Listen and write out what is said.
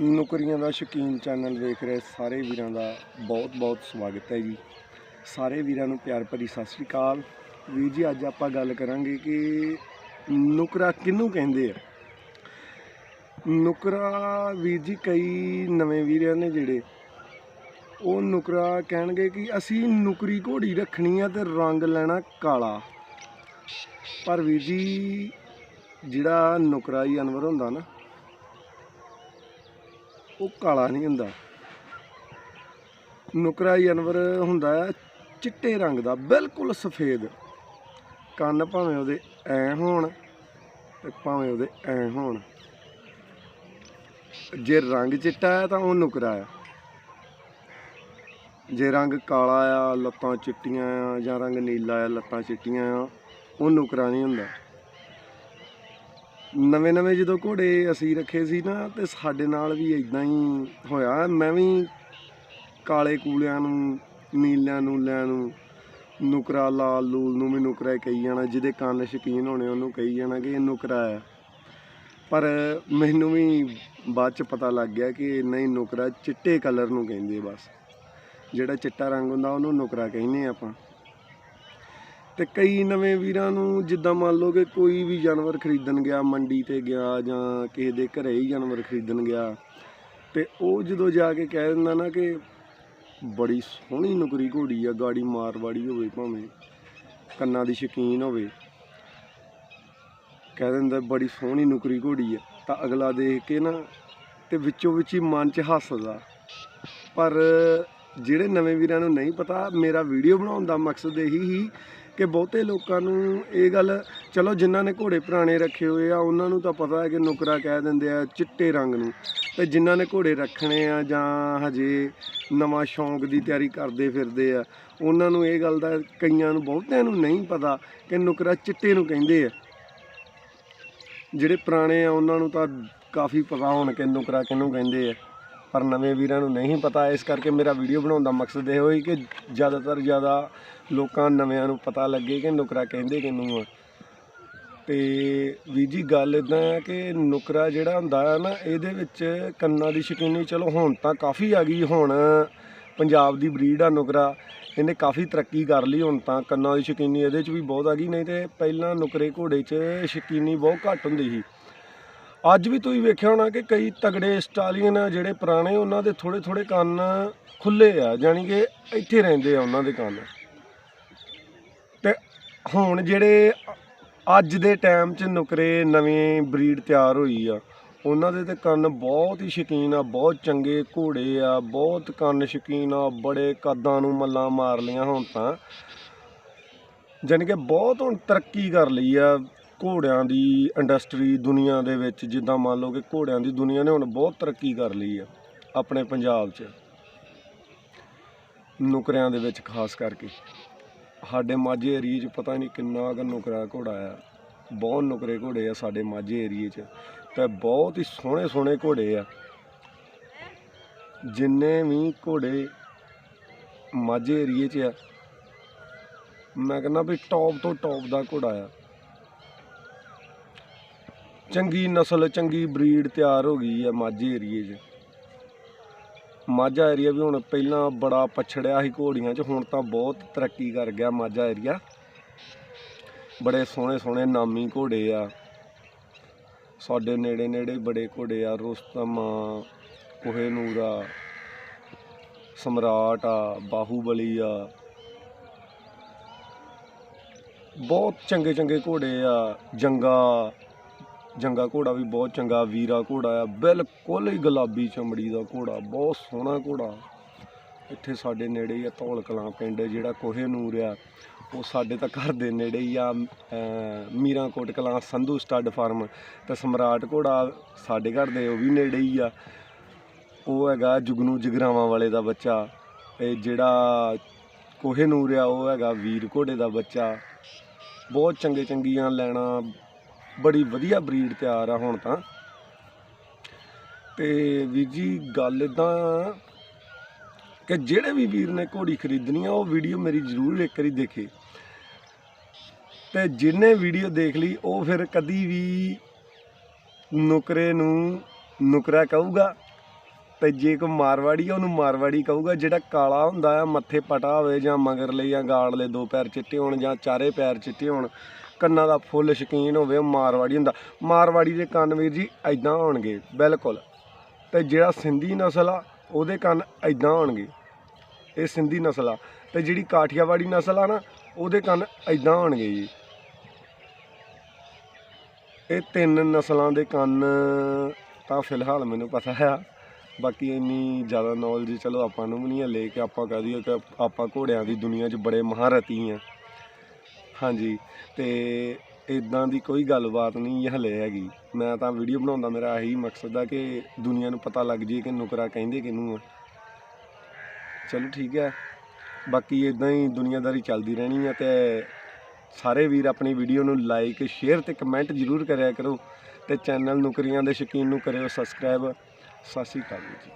ਨੌਕਰੀਆਂ ਦਾ ਸ਼ੌਕੀਨ ਚੈਨਲ ਵੇਖ ਰਹੇ ਸਾਰੇ ਵੀਰਾਂ ਦਾ ਬਹੁਤ-ਬਹੁਤ ਸਵਾਗਤ ਹੈ ਜੀ। ਸਾਰੇ ਵੀਰਾਂ ਨੂੰ ਪਿਆਰ ਭਰੀ ਸਤਿ ਸ੍ਰੀ ਅਕਾਲ। ਵੀਰ ਜੀ, ਅੱਜ ਆਪਾਂ ਗੱਲ ਕਰਾਂਗੇ ਕਿ ਨੁਕਰਾ ਕਿਹਨੂੰ ਕਹਿੰਦੇ ਆ? ਨੁਕਰਾ, ਵੀਰ ਜੀ, ਕਈ ਨਵੇਂ ਵੀਰਾਂ ਨੇ ਜਿਹੜੇ, ਉਹ ਨੁਕਰਾ ਕਹਿਣਗੇ ਕਿ ਅਸੀਂ ਨੁਕਰੀ ਘੋੜੀ ਰੱਖਣੀ ਆ ਤੇ ਰੰਗ ਲੈਣਾ ਕਾਲਾ। ਪਰ ਵੀਰ ਜੀ, ਜਿਹੜਾ ਨੁਕਰਾਈ ਜਾਨਵਰ ਹੁੰਦਾ ਨਾ ਉਹ ਕਾਲਾ ਨਹੀਂ ਹੁੰਦਾ। ਨੁਕਰਾ ਜਾਨਵਰ ਹੁੰਦਾ ਹੈ ਚਿੱਟੇ ਰੰਗ ਦਾ, ਬਿਲਕੁਲ ਸਫੇਦ। ਕੰਨ ਭਾਵੇਂ ਉਹਦੇ ਐ ਹੋਣ ਤੇ ਭਾਵੇਂ ਉਹਦੇ ਐ ਹੋਣ। ਜੇ ਰੰਗ ਚਿੱਟਾ ਹੈ ਤਾਂ ਉਹ ਨੁਕਰਾ ਆ। ਜੇ ਰੰਗ ਕਾਲਾ ਆ, ਲੱਤਾਂ ਚਿੱਟੀਆਂ ਆ ਜਾਂ ਰੰਗ ਨੀਲਾ ਆ, ਲੱਤਾਂ ਚਿੱਟੀਆਂ ਆ, ਉਹ ਨੁਕਰਾ ਨਹੀਂ ਹੁੰਦਾ। ਨਵੇਂ ਨਵੇਂ ਜਦੋਂ ਘੋੜੇ ਅਸੀਂ ਰੱਖੇ ਸੀ ਨਾ, ਤੇ ਸਾਡੇ ਨਾਲ ਵੀ ਇਦਾਂ ਹੀ ਹੋਇਆ। ਮੈਂ ਵੀ ਕਾਲੇ ਕੂਲਿਆਂ ਨੂੰ, ਨੀਲਿਆਂ ਨੂਲਿਆਂ ਨੂੰ, ਨੁਕਰਾ ਲਾਲ ਲੂਲ ਨੂੰ ਵੀ ਨੁਕਰਾ ਕਹੀ ਜਾਣਾ, ਜਿਹਦੇ ਕੰਨ ਸ਼ਕੀਨ ਹੋਣੇ ਉਹਨੂੰ ਕਹੀ ਜਾਣਾ ਕਿ ਇਹ ਨੁਕਰਾ ਹੈ। ਪਰ ਮੈਨੂੰ ਵੀ ਬਾਅਦ ਚ ਪਤਾ ਲੱਗ ਗਿਆ ਕਿ ਨਹੀਂ ਨੁਕਰਾ, ਚਿੱਟੇ ਕਲਰ ਨੂੰ ਕਹਿੰਦੇ ਬਸ। ਜਿਹੜਾ ਚਿੱਟਾ ਰੰਗ ਹੁੰਦਾ, ਉਹਨੂੰ ਨੁਕਰਾ ਕਹਿੰਦੇ ਆਪਾਂ। ਤੇ ਕਈ ਨਵੇਂ ਵੀਰਾਂ ਨੂੰ ਜਿੱਦਾਂ ਮੰਨ ਲਓ ਕਿ ਕੋਈ ਵੀ ਜਾਨਵਰ ਖਰੀਦਣ ਗਿਆ, ਮੰਡੀ ਤੇ ਗਿਆ ਜਾਂ ਕਿਸੇ ਦੇ ਘਰੇ ਹੀ ਜਾਨਵਰ ਖਰੀਦਣ ਗਿਆ, ਤੇ ਉਹ ਜਦੋਂ ਜਾ ਕੇ ਕਹਿ ਦਿੰਦਾ ਨਾ ਕਿ ਬੜੀ ਸੋਹਣੀ ਨੁਕਰੀ ਘੋੜੀ ਆ, ਗਾੜੀ ਮਾਰਵਾੜੀ ਹੋਵੇ ਭਾਵੇਂ, ਕੰਨਾਂ ਦੀ ਸ਼ਕੀਨ ਹੋਵੇ, ਕਹਿ ਦਿੰਦਾ ਬੜੀ ਸੋਹਣੀ ਨੁਕਰੀ ਘੋੜੀ ਆ, ਤਾਂ ਅਗਲਾ ਦੇਖ ਕੇ ਨਾ ਤੇ ਵਿੱਚੋਂ ਵਿੱਚ ਹੀ ਮਨ 'ਚ ਹੱਸਦਾ। ਪਰ ਜਿਹੜੇ ਨਵੇਂ ਵੀਰਾਂ ਨੂੰ ਨਹੀਂ ਪਤਾ, ਮੇਰਾ ਵੀਡੀਓ ਬਣਾਉਣ ਦਾ ਮਕਸਦ ਇਹੀ ਹੀ ਕਿ ਬਹੁਤੇ ਲੋਕਾਂ ਨੂੰ ਇਹ ਗੱਲ, ਚਲੋ ਜਿਨ੍ਹਾਂ ਨੇ ਘੋੜੇ ਪੁਰਾਣੇ ਰੱਖੇ ਹੋਏ ਆ, ਉਹਨਾਂ ਨੂੰ ਤਾਂ ਪਤਾ ਹੈ ਕਿ ਨੁਕਰਾ ਕਹਿ ਦਿੰਦੇ ਆ ਚਿੱਟੇ ਰੰਗ ਨੂੰ। ਤੇ ਜਿਨ੍ਹਾਂ ਨੇ ਘੋੜੇ ਰੱਖਣੇ ਆ ਜਾਂ ਹਜੇ ਨਵਾਂ ਸ਼ੌਂਕ ਦੀ ਤਿਆਰੀ ਕਰਦੇ ਫਿਰਦੇ ਆ, ਉਹਨਾਂ ਨੂੰ ਇਹ ਗੱਲ ਦਾ ਕਈਆਂ ਨੂੰ, ਬਹੁਤਿਆਂ ਨੂੰ ਨਹੀਂ ਪਤਾ ਕਿ ਨੁਕਰਾ ਚਿੱਟੇ ਨੂੰ ਕਹਿੰਦੇ ਆ। ਜਿਹੜੇ ਪੁਰਾਣੇ ਆ, ਉਹਨਾਂ ਨੂੰ ਤਾਂ ਕਾਫੀ ਪਤਾ ਹੋਣ ਕਿ ਨੁਕਰਾ ਕਿਹਨੂੰ ਕਹਿੰਦੇ ਆ। ਪਰ ਨਵੇਂ ਵੀਰਾਂ ਨੂੰ ਨਹੀਂ ਪਤਾ। ਇਸ ਕਰਕੇ ਮੇਰਾ ਵੀਡੀਓ ਬਣਾਉਣ ਦਾ ਮਕਸਦ ਇਹ ਹੋਈ ਕਿ ਜ਼ਿਆਦਾਤਰ ਜ਼ਿਆਦਾ ਲੋਕਾਂ ਨਵਿਆਂ ਨੂੰ ਪਤਾ ਲੱਗੇ ਕਿ ਨੁਕਰਾ ਕਹਿੰਦੇ ਕਿਹਨੂੰ ਆ। ਤੇ ਵੀ ਜੀ ਗੱਲ ਇਦਾਂ ਹੈ ਕਿ ਨੁਕਰਾ ਜਿਹੜਾ ਹੁੰਦਾ ਹੈ ਨਾ, ਇਹਦੇ ਵਿੱਚ ਕੰਨਾਂ ਦੀ ਸ਼ਕੀਨੀ ਚਲੋ ਹੁਣ ਤਾਂ ਕਾਫੀ ਆ ਗਈ, ਹੁਣ ਪੰਜਾਬ ਦੀ ਬਰੀਡ ਆ ਨੁਕਰਾ, ਇਹਨੇ ਕਾਫੀ ਤਰੱਕੀ ਕਰ ਲਈ, ਹੁਣ ਤਾਂ ਕੰਨਾਂ ਦੀ ਸ਼ਕੀਨੀ ਇਹਦੇ 'ਚ ਵੀ ਬਹੁਤ ਆ ਗਈ, ਨਹੀਂ ਤੇ ਪਹਿਲਾਂ ਨੁਕਰੇ ਘੋੜੇ 'ਚ ਸ਼ਕੀਨੀ ਬਹੁਤ ਘੱਟ ਹੁੰਦੀ ਸੀ। ਅੱਜ ਵੀ ਤੁਸੀਂ ਵੇਖਿਆ ਹੋਣਾ ਕਿ ਕਈ ਤਗੜੇ ਸਟਾਲੀਅਨ ਆ ਜਿਹੜੇ ਪੁਰਾਣੇ, ਉਹਨਾਂ ਦੇ ਥੋੜੇ ਥੋੜੇ ਕੰਨ ਖੁੱਲੇ ਆ ਯਾਨੀ ਕਿ ਇੱਥੇ ਰਹਿੰਦੇ ਆ ਉਹਨਾਂ ਦੇ ਕੰਨ। ਤੇ ਹੁਣ ਜਿਹੜੇ ਅੱਜ ਦੇ ਟਾਈਮ 'ਚ ਨੁਕਰੇ ਨਵੇਂ ਬਰੀਡ ਤਿਆਰ ਹੋਈ ਆ, ਉਹਨਾਂ ਦੇ ਤੇ ਕੰਨ ਬਹੁਤ ਹੀ ਸ਼ਕੀਨ ਆ, ਬਹੁਤ ਚੰਗੇ ਘੋੜੇ ਆ, ਬਹੁਤ ਕੰਨ ਸ਼ਕੀਨ ਆ, ਬੜੇ ਕੱਦਾਂ ਨੂੰ ਮੱਲਾਂ ਮਾਰ ਲੀਆਂ ਹੁਣ ਤਾਂ। ਜਾਣੀ ਕਿ ਬਹੁਤ ਹੁਣ ਤਰੱਕੀ ਕਰ ਲਈ ਆ ਘੋੜਿਆਂ ਦੀ ਇੰਡਸਟਰੀ ਦੁਨੀਆ ਦੇ ਵਿੱਚ, ਜਿੱਦਾਂ ਮੰਨ ਲਓ ਕਿ ਘੋੜਿਆਂ ਦੀ ਦੁਨੀਆ ਨੇ ਹੁਣ ਬਹੁਤ ਤਰੱਕੀ ਕਰ ਲਈ ਆ, ਆਪਣੇ ਪੰਜਾਬ 'ਚ। ਨੁਕਰਿਆਂ ਦੇ ਵਿੱਚ ਖਾਸ ਕਰਕੇ। ਸਾਡੇ ਮਾਝੇ ਏਰੀਏ 'ਚ ਪਤਾ ਨਹੀਂ ਕਿੰਨਾ ਕੁ ਨੁਕਰਾ ਘੋੜਾ ਆ। ਬਹੁਤ ਨੁਕਰੇ ਘੋੜੇ ਆ ਸਾਡੇ ਮਾਝੇ ਏਰੀਏ 'ਚ। ਤੇ ਬਹੁਤ ਹੀ ਸੋਹਣੇ ਸੋਹਣੇ ਘੋੜੇ ਆ। ਜਿੰਨੇ ਵੀ ਘੋੜੇ ਮਾਝੇ ਏਰੀਏ 'ਚ ਆ, ਮੈਂ ਕਹਿੰਦਾ ਵੀ ਟੌਪ ਤੋਂ ਟੌਪ ਦਾ ਘੋੜਾ ਆ। ਚੰਗੀ ਨਸਲ, ਚੰਗੀ ਬਰੀਡ ਤਿਆਰ ਹੋ ਗਈ ਆ ਮਾਝੇ ਏਰੀਏ 'ਚ। ਮਾਝਾ ਏਰੀਆ ਵੀ ਹੁਣ ਪਹਿਲਾਂ ਬੜਾ ਪਛੜਿਆ ਸੀ ਘੋੜੀਆਂ 'ਚ, ਹੁਣ ਤਾਂ ਬਹੁਤ ਤਰੱਕੀ ਕਰ ਗਿਆ ਮਾਝਾ ਏਰੀਆ। ਬੜੇ ਸੋਹਣੇ ਸੋਹਣੇ ਨਾਮੀ ਘੋੜੇ ਆ। ਸਾਡੇ ਨੇੜੇ ਨੇੜੇ ਬੜੇ ਘੋੜੇ ਆ, ਰੁਸਤਮ ਆ ਕੋਹੇ ਨੂਰਾ ਸਮਰਾਟ ਆ, ਬਾਹੂਬਲੀ ਆ। ਬਹੁਤ ਚੰਗੇ ਚੰਗੇ ਘੋੜੇ ਆ, ਜੰਗਾ। ਜੰਗਾ ਘੋੜਾ ਵੀ ਬਹੁਤ ਚੰਗਾ, ਵੀਰਾ ਘੋੜਾ ਆ, ਬਿਲਕੁਲ ਹੀ ਗੁਲਾਬੀ ਚਮੜੀ ਦਾ ਘੋੜਾ, ਬਹੁਤ ਸੋਹਣਾ ਘੋੜਾ। ਇੱਥੇ ਸਾਡੇ ਨੇੜੇ ਹੀ ਆ ਧੌਲ ਕਲਾਂ ਪਿੰਡ, ਜਿਹੜਾ ਕੋਹੇ ਨੂਰ ਆ, ਉਹ ਸਾਡੇ ਤਾਂ ਘਰ ਦੇ ਨੇੜੇ ਹੀ ਆ ਅਮ ਮੀਰਾਂਕੋਟ ਕਲਾਂ ਸੰਧੂ ਸਟੱਡ ਫਾਰਮ। ਤੇ ਸਮਰਾਟ ਘੋੜਾ ਸਾਡੇ ਘਰ ਦੇ, ਉਹ ਵੀ ਨੇੜੇ ਹੀ ਆ। ਉਹ ਹੈਗਾ ਜੁਗਨੂ ਜਗਰਾਵਾਂ ਵਾਲੇ ਦਾ ਬੱਚਾ, ਤੇ ਜਿਹੜਾ ਕੋਹੇ ਨੂਰ ਆ, ਉਹ ਹੈਗਾ ਵੀਰ ਘੋੜੇ ਦਾ ਬੱਚਾ। ਬਹੁਤ ਚੰਗੇ ਚੰਗੀਆਂ ਲੈਣਾ ਬੜੀ ਵਧੀਆ ਬਰੀਡ ਤਿਆਰ ਆ ਹੁਣ ਤਾਂ। ਤੇ ਵੀਰ ਜੀ, ਗੱਲ ਇਦਾਂ ਕਿ ਜਿਹੜੇ ਵੀ ਵੀਰ ਨੇ ਘੋੜੀ ਖਰੀਦਣੀ ਆ, ਉਹ ਵੀਡੀਓ ਮੇਰੀ ਜ਼ਰੂਰ ਇੱਕ ਵਾਰੀ ਦੇਖੇ। ਤੇ ਜਿਹਨੇ ਵੀਡੀਓ ਦੇਖ ਲਈ, ਉਹ ਫਿਰ ਕਦੀ ਵੀ ਨੁਕਰੇ ਨੂੰ ਨੁਕਰਾ ਕਹੂਗਾ। ਤੇ ਜੇ ਕੋਈ ਮਾਰਵਾੜੀ ਆ, ਉਹਨੂੰ ਮਾਰਵਾੜੀ ਕਹੂਗਾ, ਜਿਹੜਾ ਕਾਲਾ ਹੁੰਦਾ ਆ, ਮੱਥੇ ਪਟਾ ਹੋਵੇ ਜਾਂ ਮਗਰਲੇ ਜਾਂ ਗਾੜਲੇ ਦੋ ਪੈਰ ਚਿੱਟੇ ਹੋਣ ਜਾਂ ਚਾਰੇ ਪੈਰ ਚਿੱਟੇ ਹੋਣ, ਕੰਨਾਂ ਦਾ ਫੁੱਲ ਸ਼ਕੀਨ ਹੋਵੇ, ਉਹ ਮਾਰਵਾੜੀ ਹੁੰਦਾ। ਮਾਰਵਾੜੀ ਦੇ ਕੰਨ ਵੀਰ ਜੀ ਐਦਾਂ ਹੋਣਗੇ, ਬਿਲਕੁਲ। ਤੇ ਜਿਹੜਾ ਸਿੰਧੀ ਨਸਲ ਆ, ਉਹਦੇ ਕੰਨ ਐਦਾਂ ਹੋਣਗੇ। ਇਹ ਸਿੰਧੀ ਨਸਲ ਆ। ਤੇ ਜਿਹੜੀ ਕਾਠੀਆਵਾੜੀ ਨਸਲ ਆ ਨਾ, ਉਹਦੇ ਕੰਨ ਐਦਾਂ ਹੋਣਗੇ ਜੀ। ਇਹ ਤਿੰਨ ਨਸਲਾਂ ਦੇ ਕੰਨ ਤਾਂ ਫਿਲਹਾਲ ਮੈਨੂੰ ਪਤਾ ਆ। ਬਾਕੀ ਇੰਨੀ ਜ਼ਿਆਦਾ ਨੌਲੇਜ ਚਲੋ ਆਪਾਂ ਨੂੰ ਵੀ ਨਹੀਂ ਹੈ, ਲੈ ਕੇ ਆਪਾਂ ਕਹਿ ਦਈਏ ਕਿ ਆਪਾਂ ਘੋੜਿਆਂ ਦੀ ਦੁਨੀਆ 'ਚ ਬੜੇ ਮਹਾਰਤੀ ਹਾਂ। ਹਾਂਜੀ, ਤੇ ਇਦਾਂ ਦੀ ਕੋਈ ਗੱਲਬਾਤ ਨਹੀਂ ਹਲੇ ਹੈਗੀ। ਮੈਂ ਤਾਂ ਵੀਡੀਓ ਬਣਾਉਣ ਦਾ ਮੇਰਾ ਇਹੀ ਮਕਸਦ ਆ ਕਿ ਦੁਨੀਆ ਨੂੰ ਪਤਾ ਲੱਗ ਜੇ ਕਿ ਨੁਕਰਾ ਕਹਿੰਦੇ ਕਿਹਨੂੰ ਆ। ਚਲੋ ਠੀਕ ਹੈ, ਬਾਕੀ ਇਦਾਂ ਹੀ ਦੁਨੀਆਦਾਰੀ ਚੱਲਦੀ ਰਹਿਣੀ ਹੈ ਤੇ ਸਾਰੇ ਵੀਰ ਆਪਣੀ ਵੀਡੀਓ ਨੂੰ ਲਾਈਕ ਸ਼ੇਅਰ ਤੇ ਕਮੈਂਟ ਜ਼ਰੂਰ ਕਰਿਆ ਕਰੋ ਤੇ ਚੈਨਲ ਨੁਕਰੀਆਂ ਦੇ ਸ਼ੌਕੀਨ ਨੂੰ ਕਰਿਓ ਸਬਸਕ੍ਰਾਈਬ ਸਤਿ ਸ਼੍ਰੀ ਅਕਾਲ ਜੀ।